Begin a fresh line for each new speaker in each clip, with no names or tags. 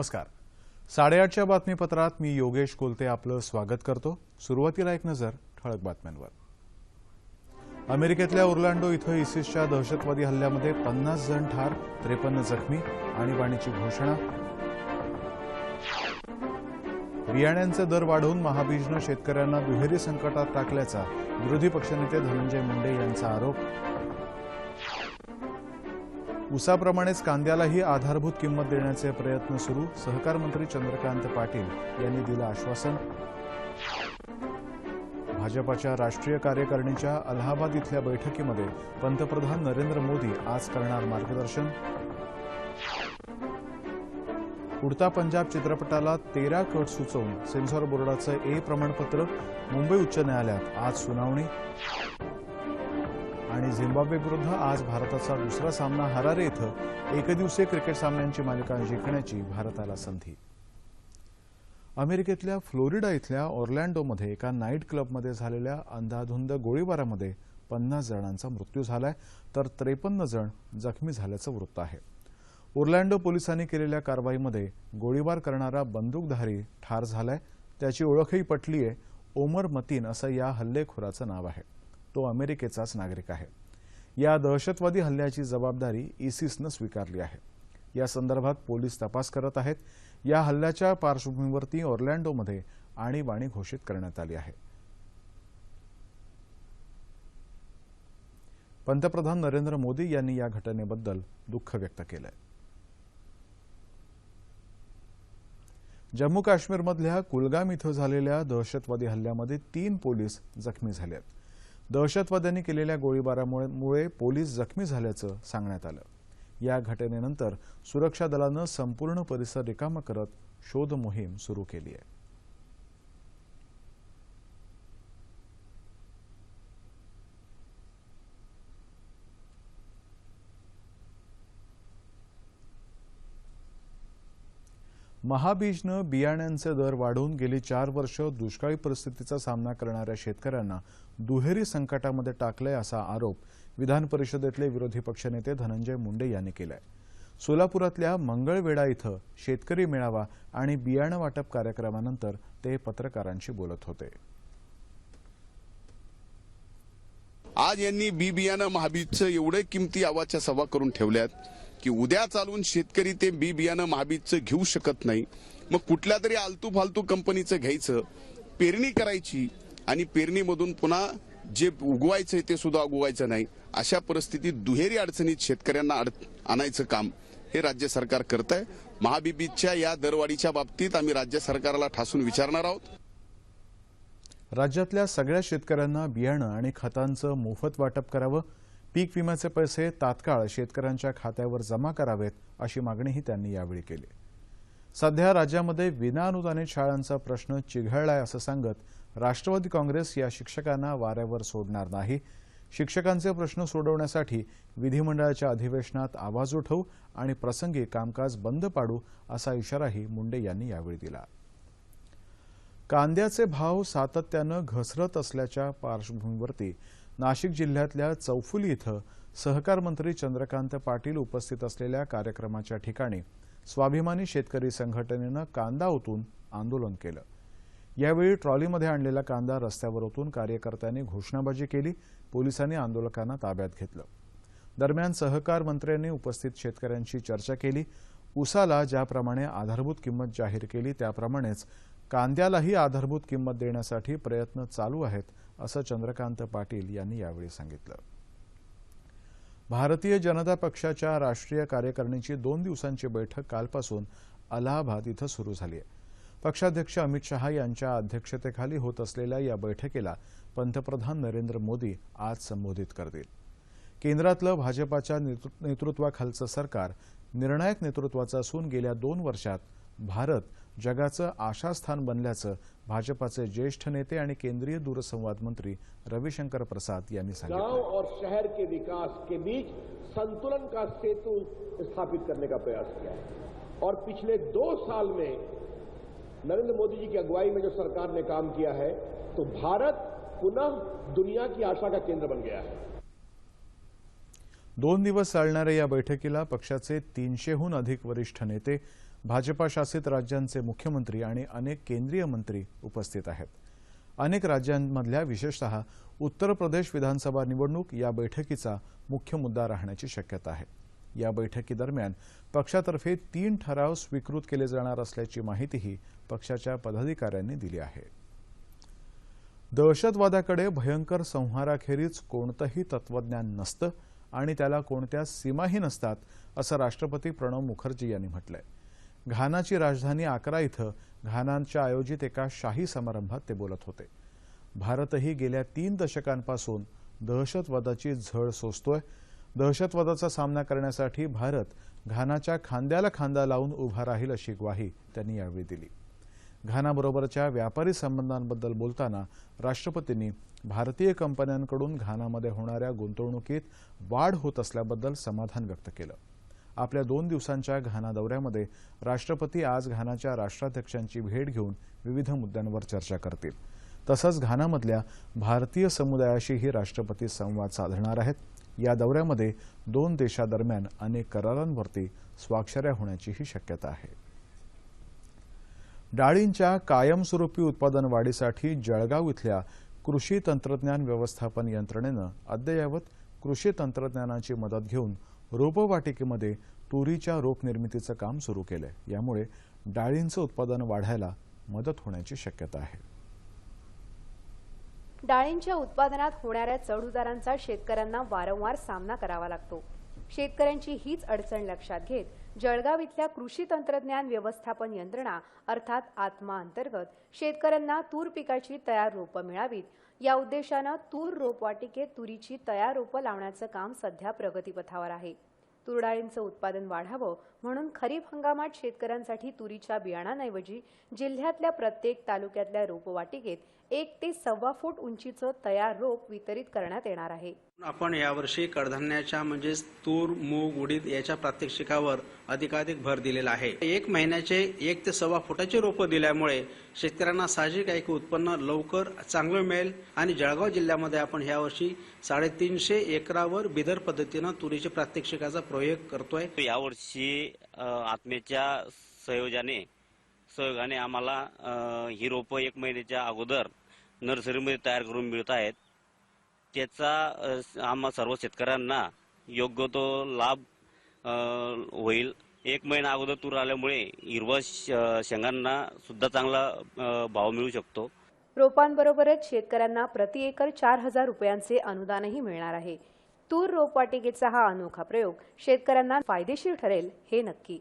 नमस्कार. साडेआठच्या बातमीपत्रात मी योगेश कोलते आपलं स्वागत करतो. सुरुवातीला एक नजर ठळक बातम्यांवर. अमेरिकेतल्या ओर्लांडो इथं इसिसच्या दहशतवादी हल्ल्यामध्ये पन्नास जण ठार त्रेपन्न जखमी आणीबाणीची घोषणा. बियाण्यांचे दर वाढवून महाबीजनं शेतकऱ्यांना दुहेरी संकटात टाकल्याचा विरोधी पक्षनेते धनंजय मुंडे यांचा आरोप. उसाप्रमाणेच कांद्यालाही आधारभूत किंमत देण्याचे प्रयत्न सुरू सहकार मंत्री चंद्रकांत पाटील यांनी दिलं आश्वासन. भाजपाच्या राष्ट्रीय कार्यकारिणीच्या अलाहाबाद इथल्या बैठकीमध्ये पंतप्रधान नरेंद्र मोदी आज करणार मार्गदर्शन. उडता पंजाब चित्रपटाला तेरा कट सुचवून सेन्सॉर बोर्डाचं ए प्रमाणपत्र मुंबई उच्च न्यायालयात आज सुनावणी. आणि झिम्बाब्वे विरुद्ध आज भारताचा दुसरा सामना हरारे इथं एकदिवसीय क्रिकेट सामन्यांची मालिका जिंकण्याची भारताला संधी. अमेरिकेतल्या फ्लोरिडा इथल्या ऑर्लँडोमध्ये एका नाईट क्लबमध्ये झालेल्या अंधाधुंद गोळीबारामध्ये पन्नास जणांचा मृत्यू झालाय तर त्रेपन्न जण जखमी झाल्याचं वृत्त आहे. ओर्लँडो पोलिसांनी केलेल्या कारवाईमध्ये गोळीबार करणारा बंदूकधारी ठार झालाय त्याची ओळखही पटली आहे ओमर मतीन असं या हल्लेखोराचं नाव आहे. तो अमेरिकेचाच नागरिक आहे. या दहशतवादी हल्ल्याची जबाबदारी इसिसनं स्वीकारली आहे. या संदर्भात पोलीस तपास करत आहेत. या हल्ल्याच्या पार्श्वभूमीवरती ऑर्लँडोमध्ये आणीबाणी घोषित करण्यात आली आहे. पंतप्रधान नरेंद्र मोदी यांनी या घटनेबद्दल दुःख व्यक्त केलंय. जम्मू काश्मीरमधल्या कुलगाम इथं झालेल्या दहशतवादी हल्ल्यामध्ये तीन पोलीस जखमी झाले आहेत दहशतवाद्यांनी केलेल्या गोळीबारामुळे पोलीस जखमी झाल्याचं सांगण्यात आलं. या घटनेनंतर सुरक्षा दलानं संपूर्ण परिसर रिकामा करत शोध मोहीम सुरू केली आहे. महाबीजनं बियाण्यांचे दर वाढवून गेली चार वर्ष दुष्काळी परिस्थितीचा सामना करणाऱ्या शेतकऱ्यांना दुहेरी संकटामध्ये टाकलंय असा आरोप विधान परिषदेतले विरोधी पक्षनेते धनंजय मुंडे यांनी केलाय. सोलापुरातल्या मंगळवेढा इथं शेतकरी मेळावा आणि बियाणं वाटप कार्यक्रमानंतर ते पत्रकारांशी बोलत होते.
आज यांनी बी बियाणं महाबीजचं एवढे किमती आवाजच्या सभा करून ठेवल्यात. की उद्या चालून शेतकरी ते बी बियाणं महाबीजचं घेऊ शकत नाही. मग कुठल्या तरी आलतू फालतू कंपनीचं घ्यायचं पेरणी करायची आणि पेरणीमधून पुन्हा जे उगवायचंय ते सुद्धा उगवायचं नाही अशा परिस्थितीत दुहेरी अडचणीत शेतकऱ्यांना आणायचं काम हे राज्य सरकार करत आहे महाबीबीच्या या दरवाढीच्या बाबतीत आम्ही राज्य सरकारला ठासून विचारणार आहोत.
राज्यातल्या सगळ्या शेतकऱ्यांना बियाणं आणि खतांचं मोफत वाटप करावं पीक विम्याचे पैसे तात्काळ शेतकऱ्यांच्या खात्यावर जमा करावेत अशी मागणीही त्यांनी यावेळी केली. सध्या राज्यामध्ये विनाअनुदानित शाळांचा प्रश्न चिघळलाय असं सांगत राष्ट्रवादी काँग्रेस या शिक्षकांना वाऱ्यावर सोडणार नाही. शिक्षकांचे प्रश्न सोडवण्यासाठी विधिमंडळाच्या अधिवेशनात आवाज उठवू आणि प्रसंगी कामकाज बंद पाडू असा इशाराही मुंडे यांनी यावेळी दिला. कांद्याचे भाव सातत्यानं घसरत असल्याच्या पार्श्वभूमीवरती नाशिक जिल्ह्यातल्या चौफुली इथं सहकार मंत्री चंद्रकांत पाटील उपस्थित असलेल्या कार्यक्रमाच्या ठिकाणी स्वाभिमानी शेतकरी संघटनेनं कांदा ओतून आंदोलन केलं. यावेळी ट्रॉलीमध्ये आणलेला कांदा रस्त्यावर ओतून कार्यकर्त्यांनी घोषणाबाजी केली पोलिसांनी आंदोलकांना ताब्यात घेतलं. दरम्यान सहकार मंत्र्यांनी उपस्थित शेतकऱ्यांशी चर्चा केली. उसाला ज्याप्रमाणे आधारभूत किंमत जाहीर केली त्याप्रमाणेच कांद्यालाही आधारभूत किंमत देण्यासाठी प्रयत्न चालू आहेत असं चंद्रकांत पाटील यांनी यावेळी सांगितलं. भारतीय जनता पक्षाच्या राष्ट्रीय कार्यकारिणीची दोन दिवसांची बैठक कालपासून अलाहाबाद इथं सुरू झाली आहे. पक्षाध्यक्ष अमित शहा यांच्या अध्यक्षतेखाली होत असलेल्या या बैठकीला पंतप्रधान नरेंद्र मोदी आज संबोधित करतील. केंद्रातलं भाजपाच्या नेतृत्वाखालचं सरकार निर्णायक नेतृत्वाचं असून गेल्या दोन वर्षात भारत जगाचं आशास्थान बनल्याचं भाजपाचे ज्येष्ठ नेते आणि केंद्रीय दूरसंवाद मंत्री रविशंकर प्रसाद यांनी सांगितलं.
गांव और शहर के विकास के बीच संतुलन का सेतु स्थापित करने का प्रयास किया और पिछले दो साल में नरेंद्र मोदी जी की अगुवाई में जो सरकार ने काम किया है तो भारत पुनः दुनिया की आशा का केंद्र बन गया है।
दोन दिवस चालणाऱ्या या बैठकीला पक्षाचे तीनशेहून अधिक वरिष्ठ नेते भाजपा शासित राज्यांचे मुख्यमंत्री आणि अनेक केंद्रीय मंत्री उपस्थित आहेत. अनेक राज्यांमधल्या विशेषतः उत्तर प्रदेश विधानसभा निवडणूक या बैठकीचा मुख्य मुद्दा राहण्याची शक्यता आहे. या बैठकीदरम्यान पक्षातर्फे तीन ठराव स्वीकृत केले जाणार असल्याची माहितीही पक्षाच्या पदाधिकाऱ्यांनी दिली आहे. दहशतवादाकडे भयंकर संहाराखेरीज कोणतंही तत्वज्ञान नसतं आणि त्याला कोणत्या सीमाही नसतात असं राष्ट्रपती प्रणव मुखर्जी यांनी म्हटलंय. घानाची राजधानी आकरा इथं घानांच्या आयोजित एका शाही समारंभात ते बोलत होते. भारतही गेल्या तीन दशकांपासून दहशतवादाची झळ सोसतोय. दहशतवादाचा सामना करण्यासाठी भारत घानाच्या खांद्याला खांदा लावून उभा राहील अशी ग्वाही त्यांनी यावेळी दिली. घानाबरोबरच्या व्यापारी संबंधांबद्दल बोलताना राष्ट्रपतींनी भारतीय कंपन्यांकडून घानामध्ये होणाऱ्या गुंतवणुकीत वाढ होत असल्याबद्दल समाधान व्यक्त केलं. आपल्या दोन दिवसांच्या घाना दौऱ्यामध्ये राष्ट्रपती आज घानाच्या राष्ट्राध्यक्षांची भेट घेऊन विविध मुद्द्यांवर चर्चा करतील. तसंच घानामधल्या भारतीय समुदायाशीही राष्ट्रपती संवाद साधणार आहेत. या दौऱ्यामध्ये दोन देशादरम्यान अनेक करारांवरती स्वाक्षऱ्या होण्याचीही शक्यता आहे. डाळींच्या कायमस्वरूपी उत्पादन वाढीसाठी जळगाव इथल्या कृषी तंत्रज्ञान व्यवस्थापन यंत्रणेनं अद्ययावत कृषी तंत्रज्ञानाची मदत घेऊन रोपवाटिकेमध्ये तुरीच्या रोप निर्मितीचं काम सुरू केलंय. यामुळे डाळींचं उत्पादन वाढायला मदत होण्याची शक्यता आहे.
डाळींच्या उत्पादनात होणाऱ्या चढउतारांचा शेतकऱ्यांना वारंवार सामना करावा लागतो. शेतकऱ्यांची हीच अडचण लक्षात घेत जळगाव इथल्या कृषी तंत्रज्ञान व्यवस्थापन यंत्रणा अर्थात आत्मा अंतर्गत शेतकऱ्यांना तूर पिकाची तयार रोपं मिळावीत. या उद्देशानं तूर रोपवाटिकेत तुरीची तयार रोपं लावण्याचं काम सध्या प्रगतीपथावर आहे. तुरडाळींचं उत्पादन वाढावं म्हणून खरीप हंगामात शेतकऱ्यांसाठी तुरीच्या बियाणांऐवजी जिल्ह्यातल्या प्रत्येक तालुक्यातल्या रोपवाटिकेत एक ते सव्वा फूट उंचीचं तयार रोप वितरित करण्यात येणार आहे.
आपण यावर्षी कडधान्याच्या म्हणजेच तूर मूग उडीद याच्या प्रात्यक्षिकावर अधिकाधिक भर दिलेला आहे. एक महिन्याचे एक ते सव्वा फुटाचे रोपं दिल्यामुळे शेतकऱ्यांना साहजिक आहे की उत्पन्न लवकर चांगलं मिळेल आणि जळगाव जिल्ह्यामध्ये आपण यावर्षी साडेतीनशे एकरावर बिदर पद्धतीनं तुरीचे प्रात्यक्षिकाचा प्रयोग करतोय.
यावर्षी अ, आत्मेच्या संयोगाने सहयोगाने आम्हाला ही रोपं एक महिन्याच्या अगोदर नर्सरीमध्ये तयार करून मिळत आहेत. त्याचा आम्हा सर्व शेतकऱ्यांना योग्य तो लाभ होईल. एक महिना अगोदर तूर आल्यामुळे हिरवा शेंगांना सुद्धा चांगला भाव मिळू शकतो.
रोपांबरोबरच शेतकऱ्यांना प्रति एकर चार हजार रुपयांचे अनुदानही मिळणार आहे. तूर रोपवाटिकेचा हा अनोखा प्रयोग शेतकऱ्यांना फायदेशीर ठरेल हे नक्की.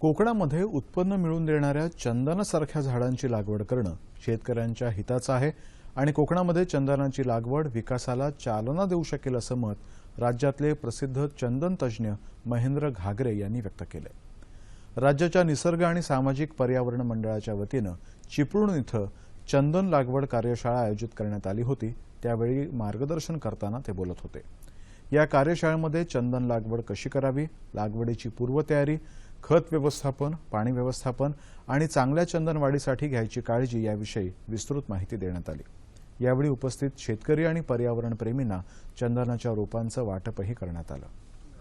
कोकणामध्ये उत्पन्न मिळवून देणाऱ्या चंदनासारख्या झाडांची लागवड करणं शेतकऱ्यांच्या हिताचं आहे आणि कोकणामध्ये चंदनाची लागवड विकासाला चालना देऊ शकेल असं मत राज्यातले प्रसिद्ध चंदन तज्ज्ञ महेंद्र घागरे यांनी व्यक्त केलं राज्याच्या निसर्ग आणि सामाजिक पर्यावरण मंडळाच्या वतीनं चिपळूण इथं चंदन लागवड कार्यशाळा आयोजित करण्यात आली होती. त्यावेळी मार्गदर्शन करताना ते बोलत होते. या कार्यशाळेमध्ये चंदन लागवड कशी करावी लागवडीची पूर्वतयारी खत व्यवस्थापन पाणी व्यवस्थापन आणि चांगल्या चंदन वाढीसाठी घ्यायची काळजी याविषयी विस्तृत माहिती देण्यात आली. यावेळी उपस्थित शेतकरी आणि पर्यावरण प्रेमींना चंदनाच्या रोपांचं वाटपही करण्यात आलं.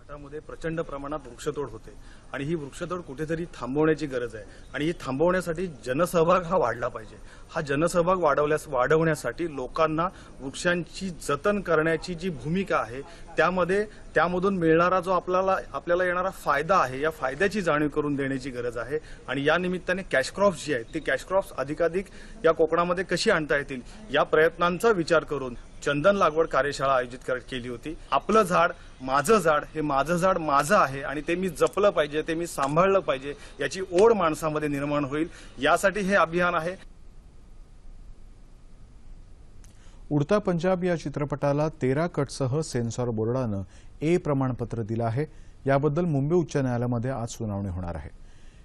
घाटामध्ये प्रचंड प्रमाणात वृक्षतोड होते. आणि ही वृक्षतोड कुठेतरी थांबवण्याची गरज आहे. आणि ही थांबवण्यासाठी जनसहभाग हा वाढला पाहिजे. हा जनसहभाग वाढवल्यास वाढवण्यासाठी लोकांना वृक्षांची जतन करण्याची जी भूमिका आहे त्यामध्ये त्यामधून मिळणारा जो आपल्याला आपल्याला येणारा फायदा आहे या फायद्याची जाणीव करून देण्याची गरज आहे. आणि या निमित्ताने कॅश क्रॉप्स जी आहेत ती कॅश क्रॉप्स अधिकाधिक या कोकणामध्ये कशी आणता येतील या प्रयत्नांचा विचार करून चंदन लागवड कार्यशाळा आयोजित कर- केली होती. आपलं झाड माझं झाड हे माझं झाड माझं आहे आणि ते मी जपलं पाहिजे ते मी सांभाळलं पाहिजे याची ओढ माणसामध्ये निर्माण होईल यासाठी हे अभियान आहे.
उडता पंजाब या चित्रपटाला तेरा कटसह सेन्सॉर बोर्डानं ए प्रमाणपत्र दिलं आहे. याबद्दल मुंबई उच्च न्यायालयामध्ये आज सुनावणी होणार आहे.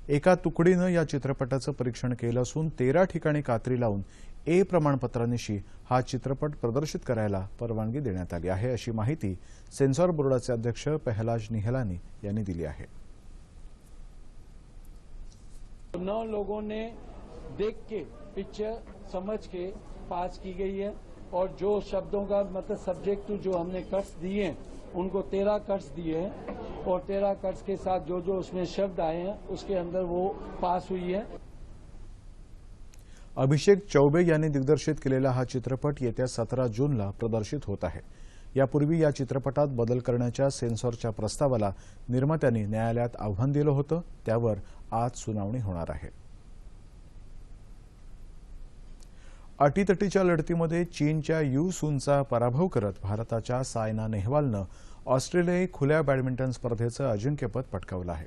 एका तुकडीनं या चित्रपटाचं परीक्षण केलं असून तेरा ठिकाणी कात्री लावून ए प्रमाणपत्रानिशी हा चित्रपट प्रदर्शित करायला परवानगी देण्यात आली आहे अशी माहिती सेन्सॉर बोर्डाचे अध्यक्ष पहलाज निहलानी यांनी दिली आहे.
नौ लोगों ने देख के पिक्चर समझ के पास की गई है और जो शब्दों का मतलब सब्जेक्ट टू जो हमने कट्स दिए हैं उनको तेरह कट्स दिए हैं। और तेरह कट्स के साथ जो जो उसमें शब्द आए हैं उसके अंदर वो पास हुई है।
अभिषेक चौबे यांनी दिग्दर्शित केलेला हा चित्रपट येत्या सतरा जूनला प्रदर्शित होत आहे. यापूर्वी या चित्रपटात बदल करण्याच्या सेन्सॉरच्या प्रस्तावाला निर्मात्यांनी न्यायालयात आव्हान दिलं होतं त्यावर आज सुनावणी होणार आहे. अटीतटीच्या लढतीमध्ये चीनच्या यू सूनचा पराभव करत भारताच्या सायना नेहवालनं ऑस्ट्रेलियाई खुल्या बॅडमिंटन स्पर्धेचं अजिंक्यपद पटकावलं आहे.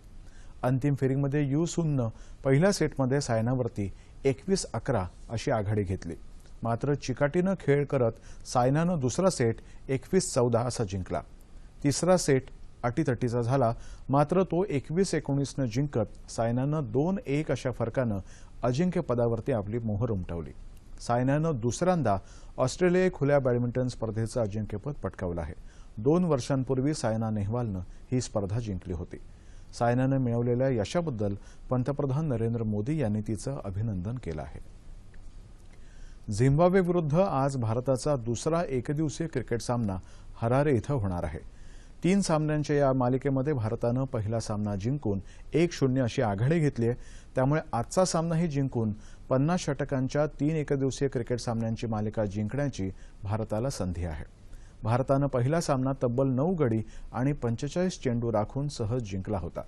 अंतिम फेरीमध्ये यू सूननं पहिल्या सेटमध्ये सायनावरती एकवीस अकरा अशी आघाडी घेतली. मात्र चिकाटीनं खेळ करत सायनानं दुसरा सेट एकवीस चौदा असा जिंकला. तिसरा सेट अटीतटीचा झाला मात्र तो एकवीस एकोणीसनं जिंकत सायनानं दोन एक अशा फरकानं अजिंक्यपदावरती आपली मोहर उमटवली. सायनानं दुसऱ्यांदा ऑस्ट्रेलिया खुल्या बॅडमिंटन स्पर्धेचं अजिंक्यपद पटकावलं आहे. दोन वर्षांपूर्वी सायना नेहवालनं ही स्पर्धा जिंकली होती. सायनानं मिळवलेल्या यशाबद्दल पंतप्रधान नरेंद्र मोदी यांनी तिचं अभिनंदन केलं आहे. झिम्बाब्वे विरुद्ध आज भारताचा दुसरा एकदिवसीय क्रिकेट सामना हरारे इथं होणार आहे. तीन सामन्यांच्या या मालिकेमध्ये भारतानं पहिला सामना जिंकून एक शून्य अशी आघाडी घेतली आहे. त्यामुळे आजचा सामनाही जिंकून पन्नास षटकांच्या तीन एकदिवसीय क्रिकेट सामन्यांची मालिका जिंकण्याची भारताला संधी आहे. भारतानं पहिला सामना तब्बल नऊ गडी आणि पंचेचाळीस चेंडू राखून सहज जिंकला होता.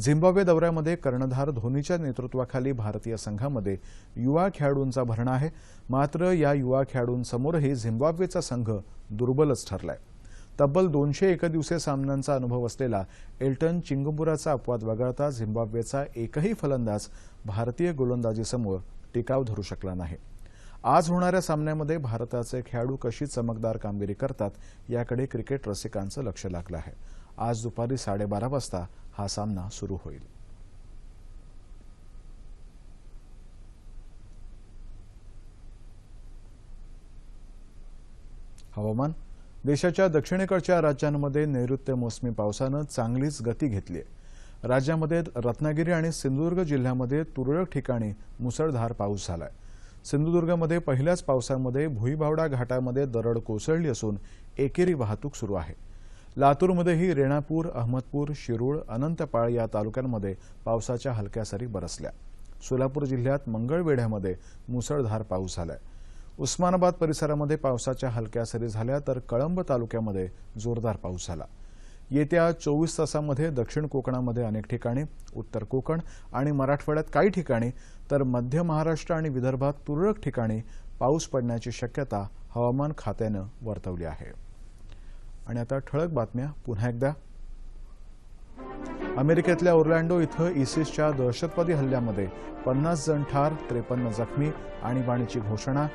झिम्बाब्वे दौऱ्यामध्ये कर्णधार धोनीच्या नेतृत्वाखाली भारतीय संघामध्ये युवा खेळाडूंचा भरणा आहे. मात्र या युवा खेळाडूंसमोरही झिम्बाब्वेचा संघ दुर्बलच ठरलाय. तब्बल दोनशे एकदिवसीय सामन्यांचा अनुभव असलेला एल्टन चिंगमुराचा अपवाद वगळता झिम्बाब्वेचा एकही फलंदाज भारतीय गोलंदाजीसमोर टिकाव धरू शकला नाही. आज होणाऱ्या सामन्यामध्ये भारताचे खेळाडू कशी चमकदार कामगिरी करतात याकडे क्रिकेट रसिकांचं लक्ष लागलं आहे. आज दुपारी साडेबारा वाजता हा सामना सुरू होईल. हवामान देशाच्या दक्षिणेकडच्या राज्यांमध्ये नैऋत्य मोसमी पावसानं चांगलीच गती घेतली आहे. राज्यामध्ये रत्नागिरी आणि सिंधुदुर्ग जिल्ह्यामध्ये तुरळक ठिकाणी मुसळधार पाऊस झालाय. सिंधुदुर्गमध्ये पहिल्याच पावसामध्ये भुईबावडा घाटामध्ये दरड कोसळली असून एकेरी वाहतूक सुरू आहे. लातूरमध्येही रेणापूर अहमदपूर शिरूळ अनंतपाळ या तालुक्यांमध्ये पावसाच्या हलक्या सरी बरसल्या. सोलापूर जिल्ह्यात मंगळवेढ्यामध्ये मुसळधार पाऊस झालाय. उस्मानाबाद परिसरामध्ये पावसाच्या हलक्या सरी झाल्या तर कळंब तालुक्यामध्ये जोरदार पाऊस झाला. येत्या चोवीस तासामध्ये दक्षिण कोकणामध्ये अनेक ठिकाणी उत्तर कोकण आणि मराठवाड्यात काही ठिकाणी तर मध्य महाराष्ट्र आणि विदर्भात तुरळक ठिकाणी पाऊस पडण्याची शक्यता हवामान खात्यानं वर्तवली आहे. आणि आता ठळक बातम्या पुन्हा एकदा. अमेरिकेतल्या ओर्लँडो इथं इसिसच्या दहशतवादी हल्ल्यामध्ये पन्नास जण ठार त्रेपन्न जखमी आणीबाणीची घोषणा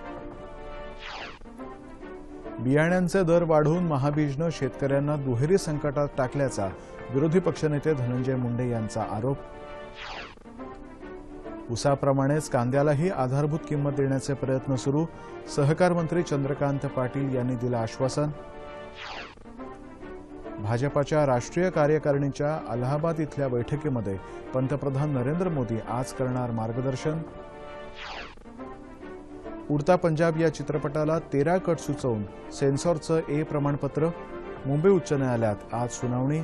बियाण्यांचे दर वाढवून महाबीजनं शेतकऱ्यांना दुहेरी संकटात टाकल्याचा विरोधी पक्षनेते धनंजय मुंडे यांचा आरोप. उसाप्रमाणेच कांद्यालाही आधारभूत किंमत देण्याचे प्रयत्न सुरू सहकार मंत्री चंद्रकांत पाटील यांनी दिलं आश्वासन. भाजपाच्या राष्ट्रीय कार्यकारिणीच्या अलाहाबाद इथल्या बैठकीमध्ये पंतप्रधान नरेंद्र मोदी आज करणार मार्गदर्शन. उडता पंजाब या चित्रपटाला तेरा कट सुचवून सेन्सॉरचं ए प्रमाणपत्र मुंबई उच्च न्यायालयात आज सुनावणी.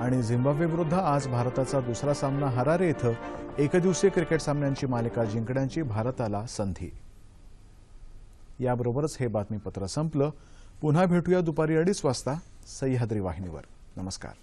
आणि झिम्बाब्वेविरुद्ध आज भारताचा दुसरा सामना हरारे इथं एकदिवसीय क्रिकेट सामन्यांची मालिका जिंकण्याची भारताला संधी. याबरोबरच हे बातमीपत्र संपलं. पुन्हा भेटूया दुपारी अडीच वाजता सह्याद्री वाहिनीवर. नमस्कार.